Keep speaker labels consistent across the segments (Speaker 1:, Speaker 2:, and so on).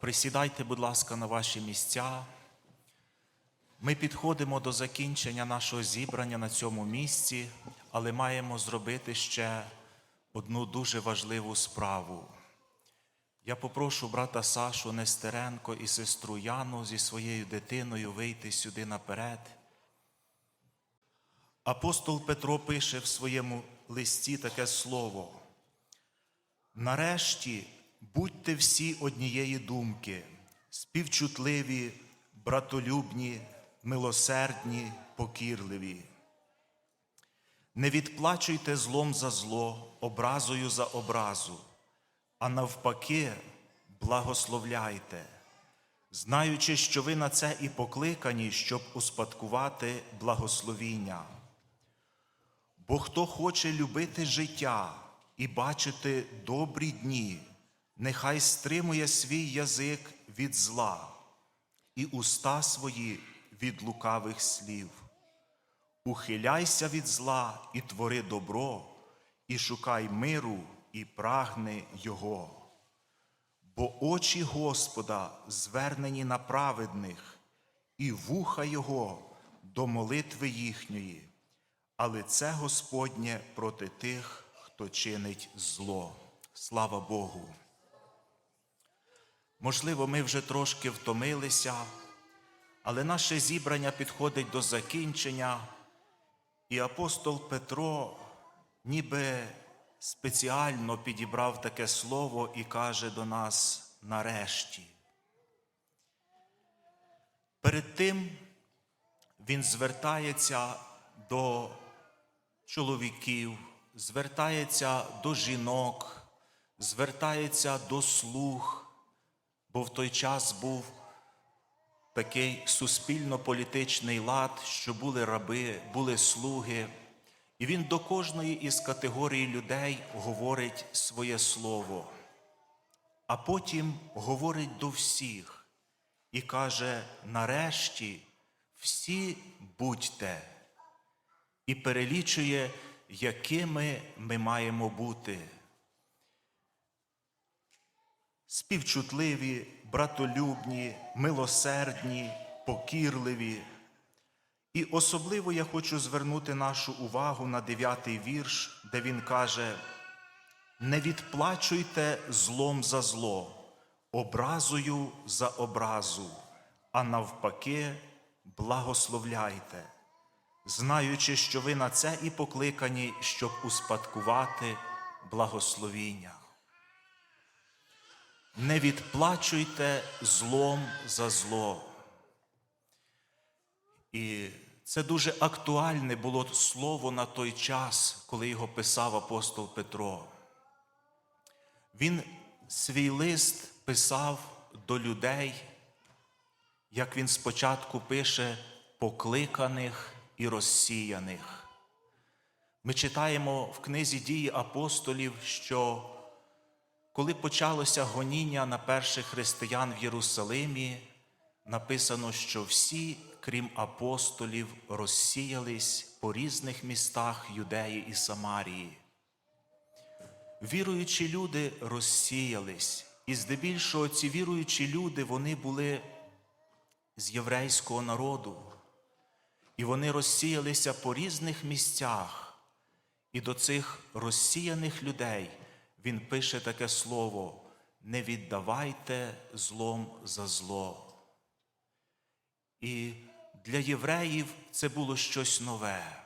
Speaker 1: присідайте, будь ласка, на ваші місця. Ми підходимо до закінчення нашого зібрання на цьому місці, але маємо зробити ще одну дуже важливу справу. Я попрошу брата Сашу Нестеренко і сестру Яну зі своєю дитиною вийти сюди наперед. Апостол Петро пише в своєму листі таке слово. Нарешті будьте всі однієї думки, співчутливі, братолюбні, милосердні, покірливі. Не відплачуйте злом за зло, образою за образу, а навпаки, благословляйте, знаючи, що ви на це і покликані, щоб успадкувати благословіння. Бо хто хоче любити життя і бачити добрі дні, нехай стримує свій язик від зла і уста свої від лукавих слів. Ухиляйся від зла і твори добро, і шукай миру, і прагни Його. Бо очі Господа звернені на праведних, і вуха Його до молитви їхньої, а лице Господнє проти тих, хто чинить зло. Слава Богу. Можливо, ми вже трошки втомилися, але наше зібрання підходить до закінчення, і апостол Петро ніби спеціально підібрав таке слово і каже до нас нарешті. Перед тим він звертається до чоловіків, звертається до жінок, звертається до слуг, бо в той час був такий суспільно-політичний лад, що були раби, були слуги. І він до кожної із категорій людей говорить своє слово, а потім говорить до всіх і каже: нарешті всі будьте, і перелічує, якими ми маємо бути. Співчутливі, братолюбні, милосердні, покірливі. І особливо я хочу звернути нашу увагу на дев'ятий вірш, де він каже: не відплачуйте злом за зло, образою за образу, а навпаки, благословляйте, знаючи, що ви на це і покликані, щоб успадкувати благословіння. Не відплачуйте злом за зло. І це дуже актуальне було слово на той час, коли його писав апостол Петро. Він свій лист писав до людей, як він спочатку пише, покликаних і розсіяних. Ми читаємо в книзі дії апостолів, що коли почалося гоніння на перших християн в Єрусалимі, написано, що всі, крім апостолів, розсіялись по різних містах Юдеї і Самарії. Віруючі люди розсіялись, і здебільшого ці віруючі люди вони були з єврейського народу, і вони розсіялися по різних місцях. І до цих розсіяних людей він пише таке слово: не віддавайте злом за зло. І для євреїв це було щось нове.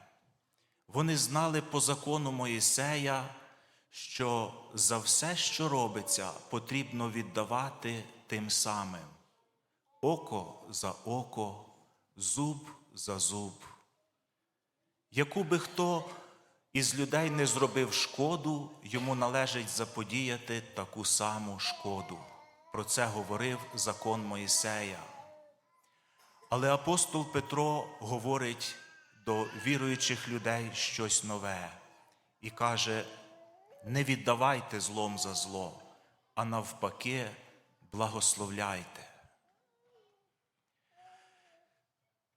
Speaker 1: Вони знали по закону Моїсея, що за все, що робиться, потрібно віддавати тим самим око за око, зуб за зуб. Яку би хто із людей не зробив шкоду, йому належить заподіяти таку саму шкоду. Про це говорив закон Моїсея. Але апостол Петро говорить до віруючих людей щось нове і каже: не віддавайте злом за зло, а навпаки, благословляйте.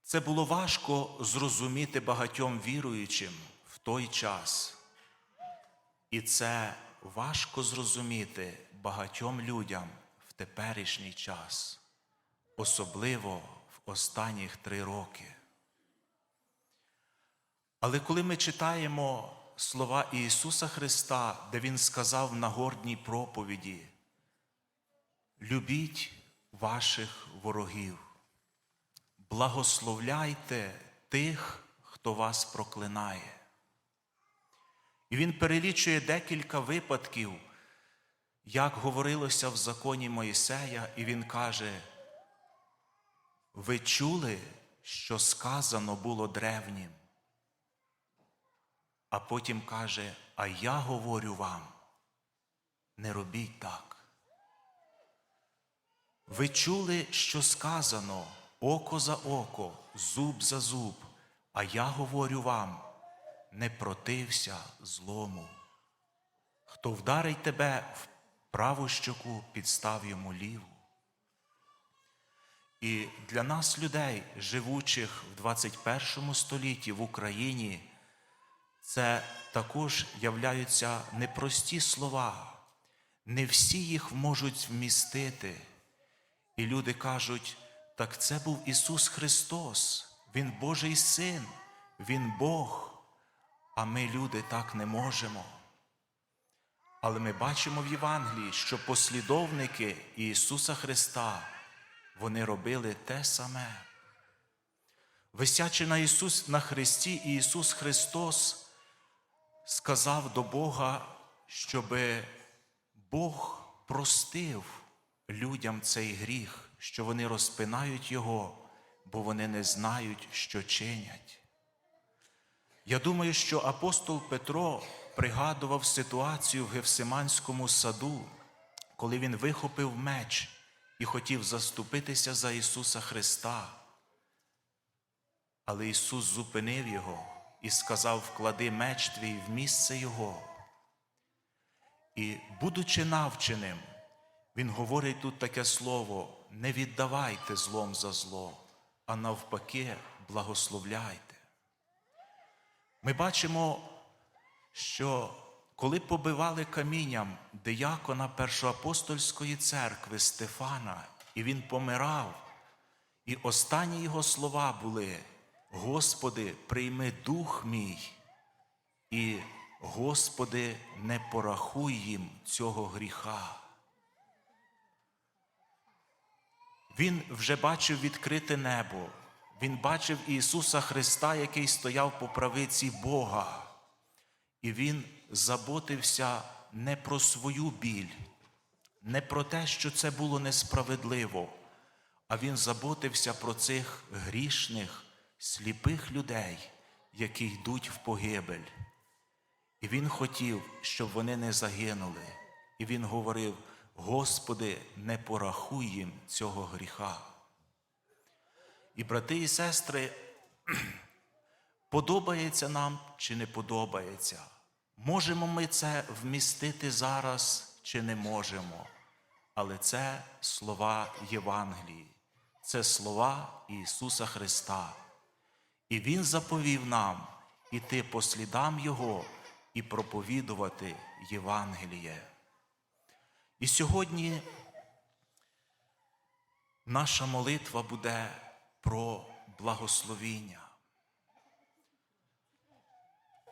Speaker 1: Це було важко зрозуміти багатьом віруючим той час. І це важко зрозуміти багатьом людям в теперішній час, особливо в останніх три роки. Але коли ми читаємо слова Ісуса Христа, де Він сказав в нагорній проповіді, любіть ваших ворогів, благословляйте тих, хто вас проклинає. І він перелічує декілька випадків, як говорилося в законі Моїсея, і він каже: ви чули, що сказано було древнім? А потім каже, а я говорю вам, не робіть так. Ви чули, що сказано око за око, зуб за зуб, а я говорю вам, не протився злому. Хто вдарить тебе в праву щоку, підстав йому ліву. І для нас, людей, живучих в 21 столітті в Україні, це також являються непрості слова. Не всі їх можуть вмістити. І люди кажуть, так це був Ісус Христос, Він Божий Син, Він Бог, а ми, люди, так не можемо. Але ми бачимо в Євангелії, що послідовники Ісуса Христа, вони робили те саме. Висячи на Ісус на Христі, Ісус Христос сказав до Бога, щоб Бог простив людям цей гріх, що вони розпинають Його, бо вони не знають, що чинять. Я думаю, що апостол Петро пригадував ситуацію в Гевсиманському саду, коли він вихопив меч і хотів заступитися за Ісуса Христа. Але Ісус зупинив його і сказав: вклади меч твій в місце Його. І, будучи навченим, Він говорить тут таке слово: не віддавайте злом за зло, а навпаки, благословляйте. Ми бачимо, що коли побивали камінням диякона Першоапостольської церкви Стефана, і він помирав, і останні його слова були: Господи, прийми дух мій, і Господи, не порахуй їм цього гріха. Він вже бачив відкрите небо. Він бачив Ісуса Христа, який стояв по правиці Бога. І Він заботився не про свою біль, не про те, що це було несправедливо, а Він заботився про цих грішних, сліпих людей, які йдуть в погибель. І Він хотів, щоб вони не загинули. І Він говорив: Господи, не порахуй їм цього гріха. І брати і сестри, подобається нам чи не подобається. Можемо ми це вмістити зараз чи не можемо. Але це слова Євангелії, це слова Ісуса Христа. І Він заповів нам іти по слідам Його і проповідувати Євангеліє. І сьогодні наша молитва буде про благословіння.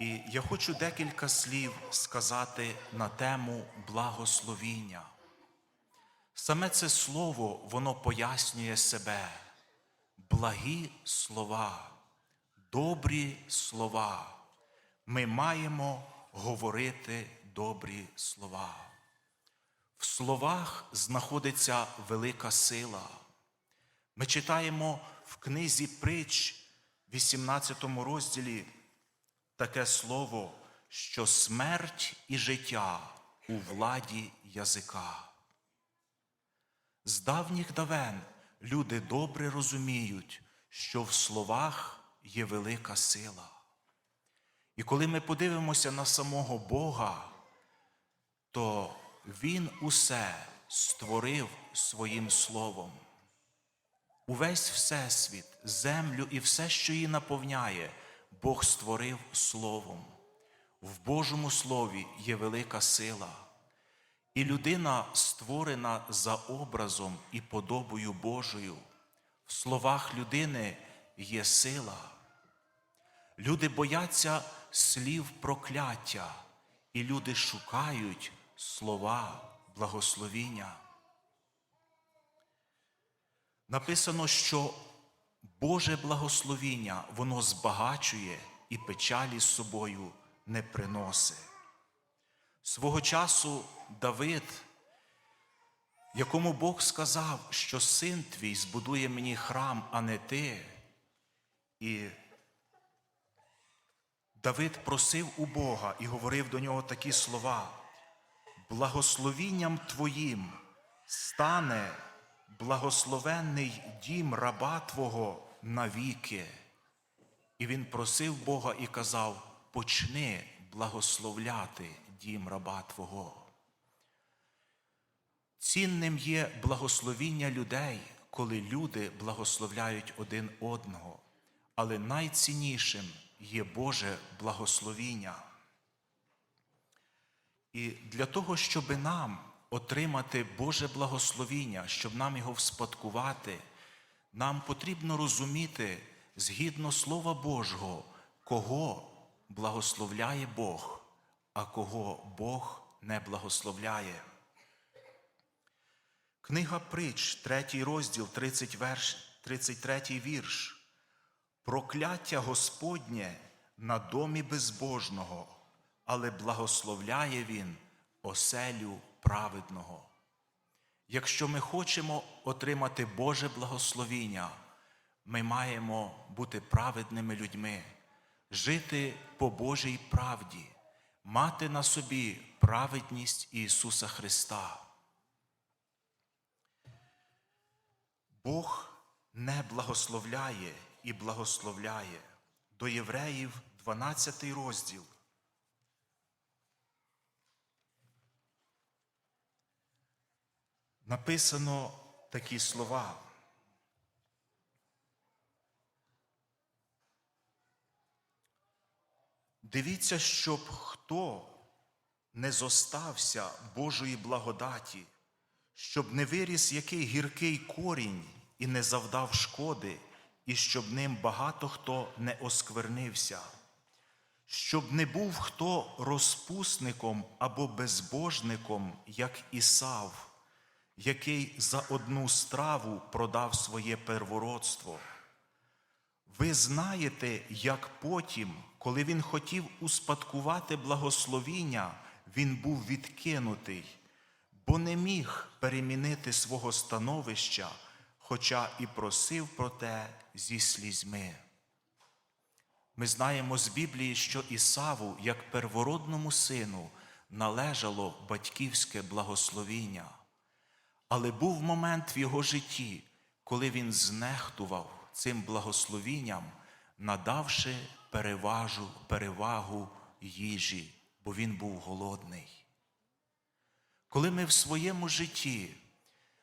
Speaker 1: І я хочу декілька слів сказати на тему благословіння. Саме це слово, воно пояснює себе. Благі слова, добрі слова. Ми маємо говорити добрі слова. В словах знаходиться велика сила. Ми читаємо в книзі притч, 18 розділі, таке слово, що смерть і життя у владі язика. З давніх давен люди добре розуміють, що в словах є велика сила. І коли ми подивимося на самого Бога, то Він усе створив своїм словом. Увесь Всесвіт, землю і все, що її наповняє, Бог створив Словом. В Божому Слові є велика сила. І людина створена за образом і подобою Божою. В словах людини є сила. Люди бояться слів прокляття, і люди шукають слова благословіння. Написано, що Боже благословіння воно збагачує і печалі з собою не приносить. Свого часу Давид, якому Бог сказав, що син твій збудує мені храм, а не ти. І Давид просив у Бога і говорив до нього такі слова: благословінням Твоїм стане благословенний дім раба Твого навіки. І він просив Бога і казав: почни благословляти дім раба Твого. Цінним є благословіння людей, коли люди благословляють один одного, але найціннішим є Боже благословіння. І для того, щоб нам отримати Боже благословіння, щоб нам його вспадкувати, нам потрібно розуміти згідно Слова Божого, кого благословляє Бог, а кого Бог не благословляє. Книга Притч, 3 розділ, 30 верш, 33 вірш. Прокляття Господнє на домі безбожного, але благословляє він оселю праведного. Якщо ми хочемо отримати Боже благословіння, ми маємо бути праведними людьми, жити по Божій правді, мати на собі праведність Ісуса Христа. Бог не благословляє і благословляє. До Євреїв 12 розділ. Написано такі слова. Дивіться, щоб хто не зостався Божої благодаті, щоб не виріс який гіркий корінь і не завдав шкоди, і щоб ним багато хто не осквернився, щоб не був хто розпусником або безбожником, як Ісав, який за одну страву продав своє первородство. Ви знаєте, як потім, коли він хотів успадкувати благословіння, він був відкинутий, бо не міг перемінити свого становища, хоча і просив про те зі слізьми. Ми знаємо з Біблії, що Ісаву, як первородному сину, належало батьківське благословіння. Але був момент в його житті, коли він знехтував цим благословінням, надавши переважу, перевагу їжі, бо він був голодний. Коли ми в своєму житті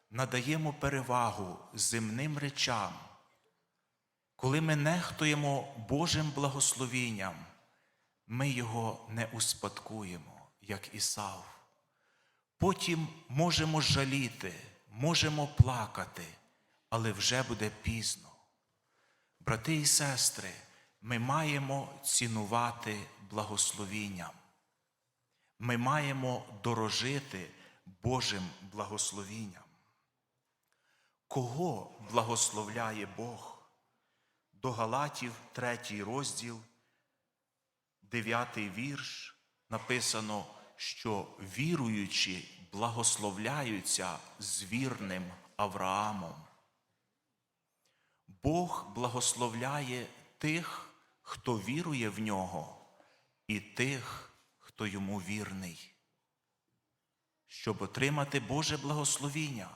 Speaker 1: надаємо перевагу земним речам, коли ми нехтуємо Божим благословінням, ми його не успадкуємо, як Ісав. Потім можемо жаліти, можемо плакати, але вже буде пізно. Брати і сестри, ми маємо цінувати благословінням. Ми маємо дорожити Божим благословінням. Кого благословляє Бог? До Галатів, 3 розділ, 9 вірш написано, що віруючі благословляються з вірним Авраамом. Бог благословляє тих, хто вірує в нього, і тих, хто йому вірний. Щоб отримати Боже благословіння,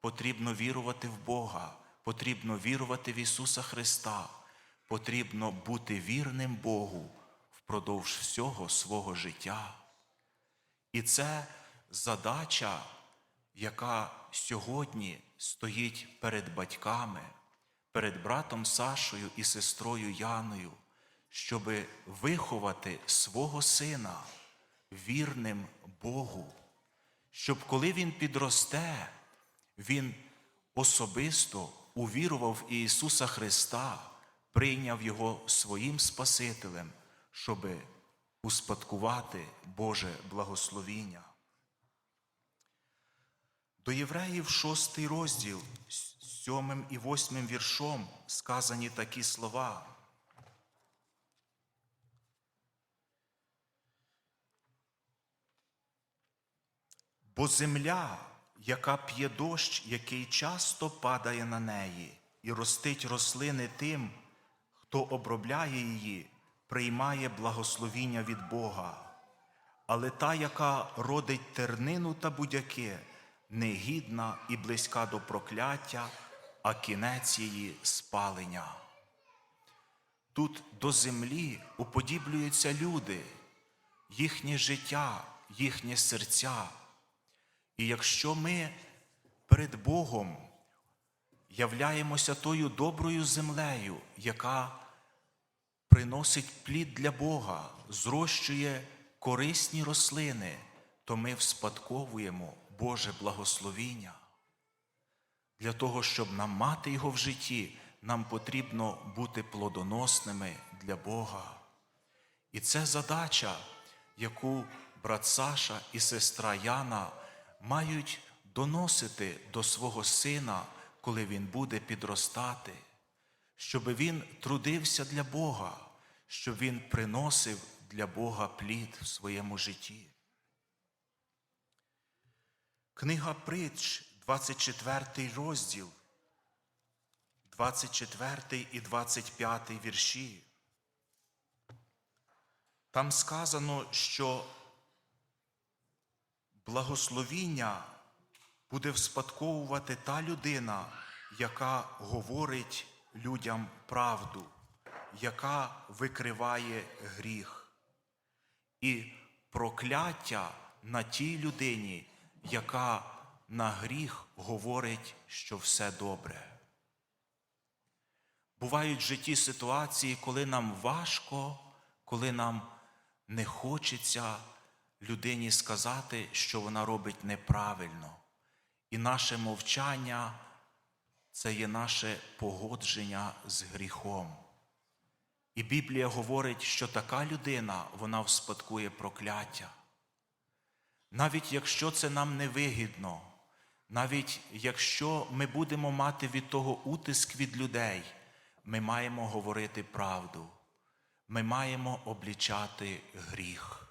Speaker 1: потрібно вірувати в Бога, потрібно вірувати в Ісуса Христа, потрібно бути вірним Богу впродовж всього свого життя. І це задача, яка сьогодні стоїть перед батьками, перед братом Сашою і сестрою Яною, щоб виховати свого сина вірним Богу, щоб коли він підросте, він особисто увірував в Ісуса Христа, прийняв Його своїм Спасителем, щоби успадкувати Боже благословіння. До євреїв шостий розділ, сьомим і восьмим віршом сказані такі слова. Бо земля, яка п'є дощ, який часто падає на неї, і ростить рослини тим, хто обробляє її, приймає благословіння від Бога. Але та, яка родить тернину та будяки, негідна і близька до прокляття, а кінець її спалення. Тут до землі уподіблюються люди, їхнє життя, їхнє серця. І якщо ми перед Богом являємося тою доброю землею, яка приносить плід для Бога, зрощує корисні рослини, то ми вспадковуємо Боже благословіння. Для того, щоб нам мати його в житті, нам потрібно бути плодоносними для Бога. І це задача, яку брат Саша і сестра Яна мають доносити до свого сина, коли він буде підростати, щоб він трудився для Бога, щоб він приносив для Бога плід в своєму житті. Книга притч, 24 розділ, 24 і 25 вірші. Там сказано, що благословіння буде вспадковувати та людина, яка говорить людям правду, яка викриває гріх, і прокляття на тій людині, яка на гріх говорить, що все добре. Бувають в житті ситуації, коли нам важко, коли нам не хочеться людині сказати, що вона робить неправильно. І наше мовчання це є наше погодження з гріхом. І Біблія говорить, що така людина вона вспадкує прокляття. Навіть якщо це нам невигідно, навіть якщо ми будемо мати від того утиск від людей, ми маємо говорити правду, ми маємо облічати гріх.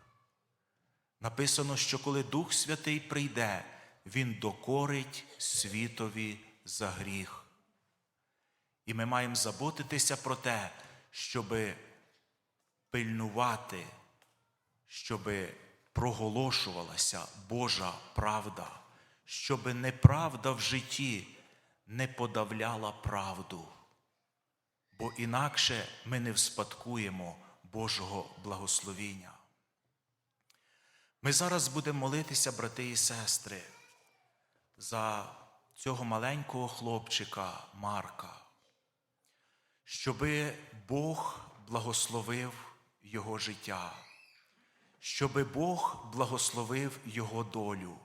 Speaker 1: Написано, що коли Дух Святий прийде, Він докорить світові за гріх. І ми маємо заботитися про те, щоб пильнувати, щоб проголошувалася Божа правда, щоб неправда в житті не подавляла правду, бо інакше ми не вспадкуємо Божого благословіння. Ми зараз будемо молитися, брати і сестри, за цього маленького хлопчика Марка, щоби Бог благословив його життя, щоби Бог благословив його долю.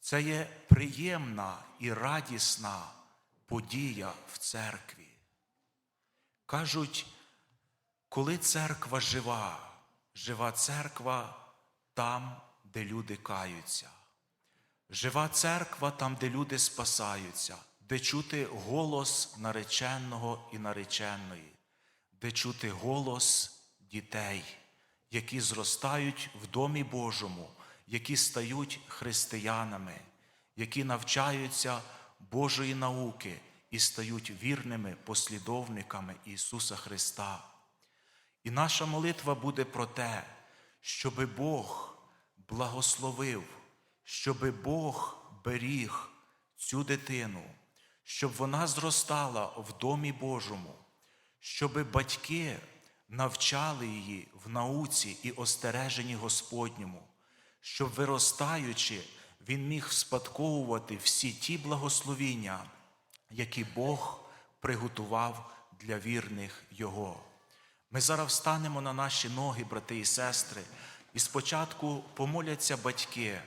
Speaker 1: Це є приємна і радісна подія в церкві. Кажуть, коли церква жива, жива церква там, де люди каються. Жива церква там, де люди спасаються, де чути голос нареченого і нареченої, де чути голос дітей, які зростають в домі Божому, які стають християнами, які навчаються Божої науки і стають вірними послідовниками Ісуса Христа. І наша молитва буде про те, щоби Бог благословив, щоби Бог беріг цю дитину, щоб вона зростала в домі Божому, щоби батьки навчали її в науці і остереженні Господньому, щоб, виростаючи, він міг спадковувати всі ті благословіння, які Бог приготував для вірних Його. Ми зараз встанемо на наші ноги, брати і сестри, і спочатку помоляться батьки,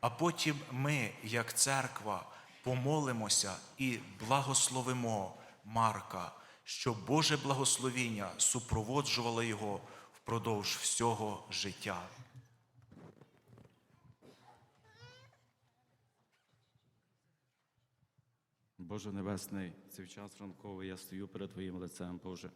Speaker 1: а потім ми, як церква, помолимося і благословимо Марка, щоб Боже благословіння супроводжувало його впродовж всього життя.
Speaker 2: Боже Небесний, цей час ранковий я стою перед Твоїм лицем, Боже.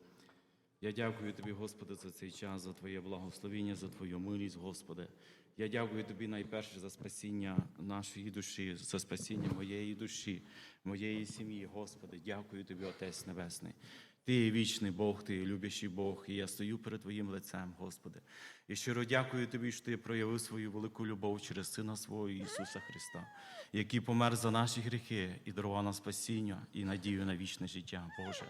Speaker 2: Я дякую Тобі, Господи, за цей час, за Твоє благословіння, за Твою милість, Господи. Я дякую Тобі найперше за спасіння нашої душі, за спасіння моєї душі, моєї сім'ї, Господи. Дякую Тобі, Отець Небесний. Ти є вічний Бог, ти є любящий Бог, і я стою перед Твоїм лицем, Господи. І щиро дякую Тобі, що Ти проявив свою велику любов через Сина свого Ісуса Христа, який помер за наші гріхи і дарував нам спасіння і надію на вічне життя. Боже,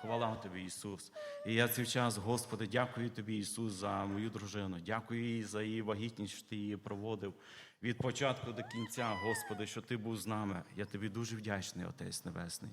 Speaker 2: хвала Тобі, Ісус. І я цей час, Господи, дякую Тобі, Ісус, за мою дружину. Дякую їй за її вагітність, що Ти її проводив від початку до кінця, Господи, що Ти був з нами. Я тобі дуже вдячний, Отець Небесний.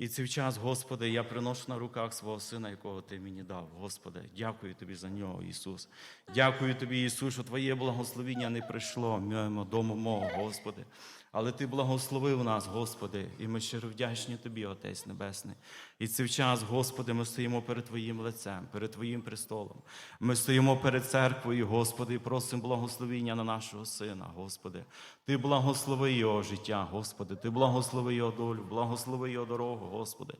Speaker 2: І цей час, Господи, я приношу на руках свого сина, якого Ти мені дав. Господи, дякую Тобі за нього, Ісус. Дякую Тобі, Ісус, що Твоє благословіння не прийшло мимо дому мого, Господи. Але Ти благословив нас, Господи, і ми щиро вдячні Тобі, Отець Небесний. І цей час, Господи, ми стоїмо перед Твоїм лицем, перед Твоїм престолом. Ми стоїмо перед церквою, Господи, і просимо благословіння на нашого сина, Господи. Ти благослови його життя, Господи. Ти благослови його долю, благослови його дорогу, Господи.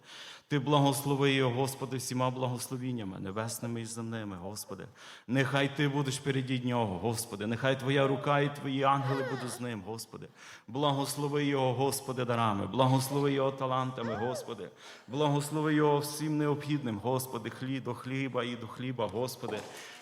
Speaker 2: Ти благослови його, Господи, всіма благословіннями, небесними і земними, Господи. Нехай Ти будеш переді нього, Господи. Нехай Твоя рука і Твої ангели будуть з ним, Господи. Благослови його, Господи, дарами, благослови його талантами, Господи. Благослови його всім необхідним, Господи, хліб до хліба і до хліба, Господи.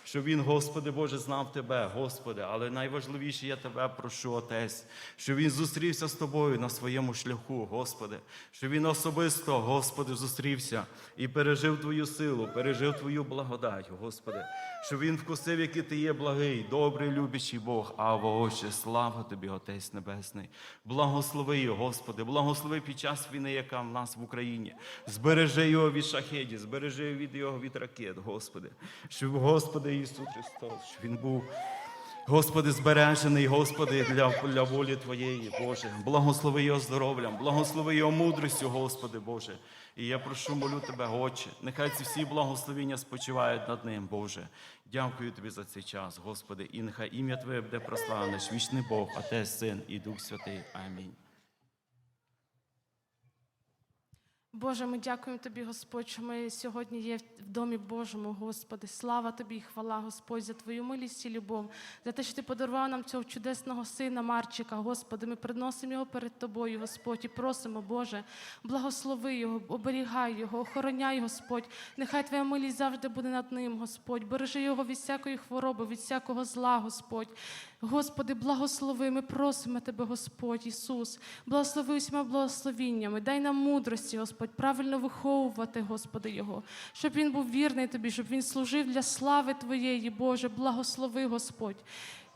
Speaker 2: Щоб він, Господи Боже, знав Тебе, Господи, але найважливіше я Тебе прошу, Отець, щоб він зустрівся з Тобою на своєму шляху, Господи, щоб він особисто, Господи, зустрівся і пережив Твою силу, пережив Твою благодать, Господи, щоб він вкусив, який Ти є благий, добрий, любящий Бог, Ава, Отче, слава Тобі, Отець Небесний. Благослови Господи, благослови під час війни, яка в нас в Україні. Збережи його від шахедів, збережи від його від ракет, Господи. Щоб, Господи Ісус Христос, щоб Він був. Господи, збережений, Господи, для, для волі Твоєї, Боже. Благослови його здоров'ям, благослови його мудрістю, Господи Боже. І я прошу, молю Тебе, Отче, нехай ці всі благословіння спочивають над ним, Боже. Дякую Тобі за цей час, Господи, і нехай ім'я Твоє буде прославлене, вічний Бог, Отець, Син і Дух Святий. Амінь.
Speaker 3: Боже, ми дякуємо Тобі, Господь, що ми сьогодні є в домі Божому, Господи. Слава Тобі і хвала, Господь, за Твою милість і любов, за те, що Ти подарував нам цього чудесного сина Марчика, Господи. Ми приносимо його перед Тобою, Господь, і просимо, Боже, благослови його, оберігай його, охороняй, Господь. Нехай Твоя милість завжди буде над ним, Господь. Бережи його від всякої хвороби, від всякого зла, Господь. Господи, благослови, ми просимо Тебе, Господь Ісус. Благослови усіма благословіннями. Дай нам мудрості, Господь, правильно виховувати, Господи, Його, щоб він був вірний Тобі, щоб він служив для слави Твоєї, Боже, благослови, Господь.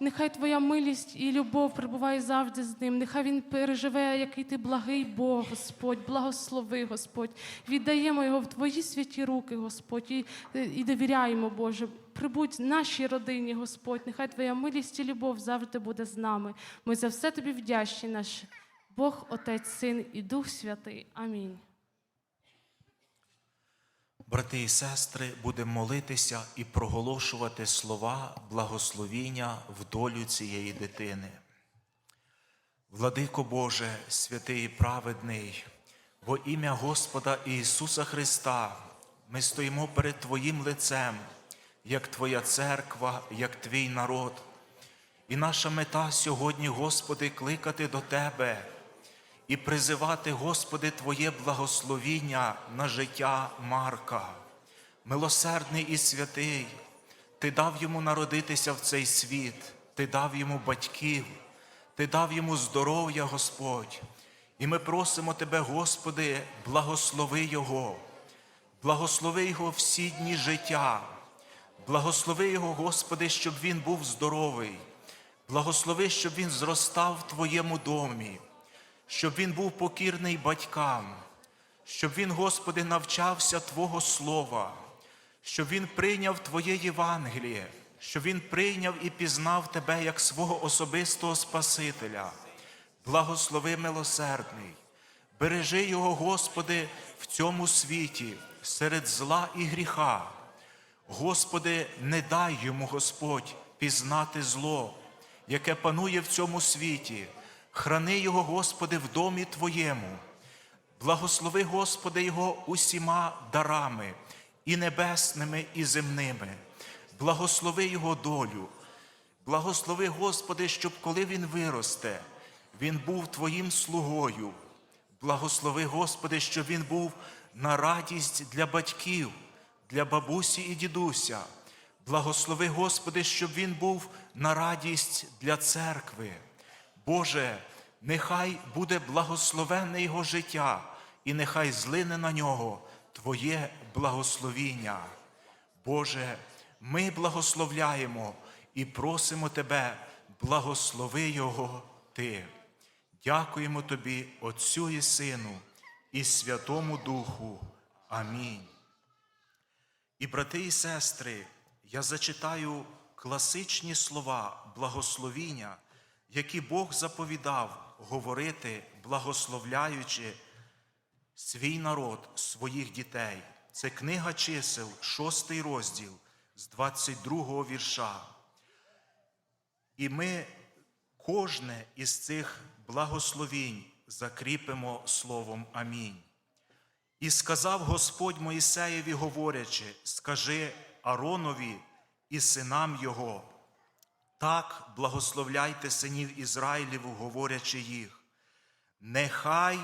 Speaker 3: Нехай Твоя милість і любов прибуває завжди з ним. Нехай він переживе, який ти благий Бог, Господь, благослови, Господь. Віддаємо його в Твої святі руки, Господь, і, і довіряємо, Боже. Прибудь нашій родині, Господь. Нехай Твоя милість і любов завжди буде з нами. Ми за все тобі вдячні, наш Бог, Отець, Син і Дух Святий. Амінь.
Speaker 1: Брати і сестри, будемо молитися і проголошувати слова благословіння в долю цієї дитини. Владико Боже, святий і праведний, во ім'я Господа Ісуса Христа, ми стоїмо перед Твоїм лицем, як Твоя церква, як Твій народ. І наша мета сьогодні, Господи, кликати до Тебе і призивати, Господи, Твоє благословіння на життя Марка. Милосердний і святий, Ти дав йому народитися в цей світ, Ти дав йому батьків, Ти дав йому здоров'я, Господь. І ми просимо Тебе, Господи, благослови Його, благослови Його всі дні життя, благослови Його, Господи, щоб він був здоровий, благослови, щоб він зростав в Твоєму домі щоб він був покірний батькам, щоб він, Господи, навчався Твого Слова, щоб він прийняв Твоє Євангеліє, що Він прийняв і пізнав тебе як свого особистого Спасителя. Благослови милосердний, бережи його, Господи, в цьому світі, серед зла і гріха. Господи, не дай йому, Господь, пізнати зло, яке панує в цьому світі. Храни його, Господи, в домі Твоєму. Благослови, Господи, його усіма дарами, і небесними, і земними. Благослови його долю. Благослови, Господи, щоб коли він виросте, він був Твоїм слугою. Благослови, Господи, щоб він був на радість для батьків, для бабусі і дідуся. Благослови, Господи, щоб він був на радість для церкви. Боже, нехай буде благословенне його життя, і нехай злине на нього Твоє благословіння. Боже, ми благословляємо і просимо Тебе, благослови Його Ти. Дякуємо Тобі, Отцю і Сину, і Святому Духу. Амінь. І, брати і сестри, я зачитаю класичні слова благословіння, які Бог заповідав говорити, благословляючи свій народ, своїх дітей. Це книга чисел, шостий розділ з 22 вірша. І ми кожне із цих благословінь закріпимо словом Амінь. І сказав Господь Моїсеєві, говорячи: Скажи Аронові і синам його, так благословляйте синів Ізраїліву, говорячи їх. Нехай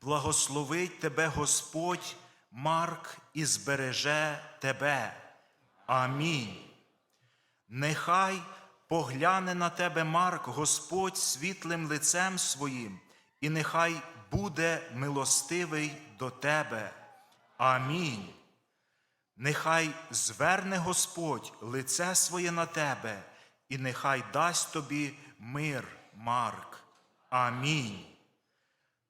Speaker 1: благословить тебе Господь, Марк, і збереже тебе. Амінь. Нехай погляне на тебе Марк, Господь світлим лицем своїм, і нехай буде милостивий до тебе. Амінь. Нехай зверне Господь лице своє на тебе, і нехай дасть тобі мир, Марк. Амінь.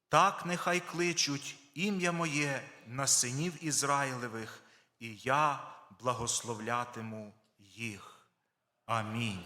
Speaker 1: Так нехай кличуть ім'я моє на синів Ізраїлевих, і я благословлятиму їх. Амінь.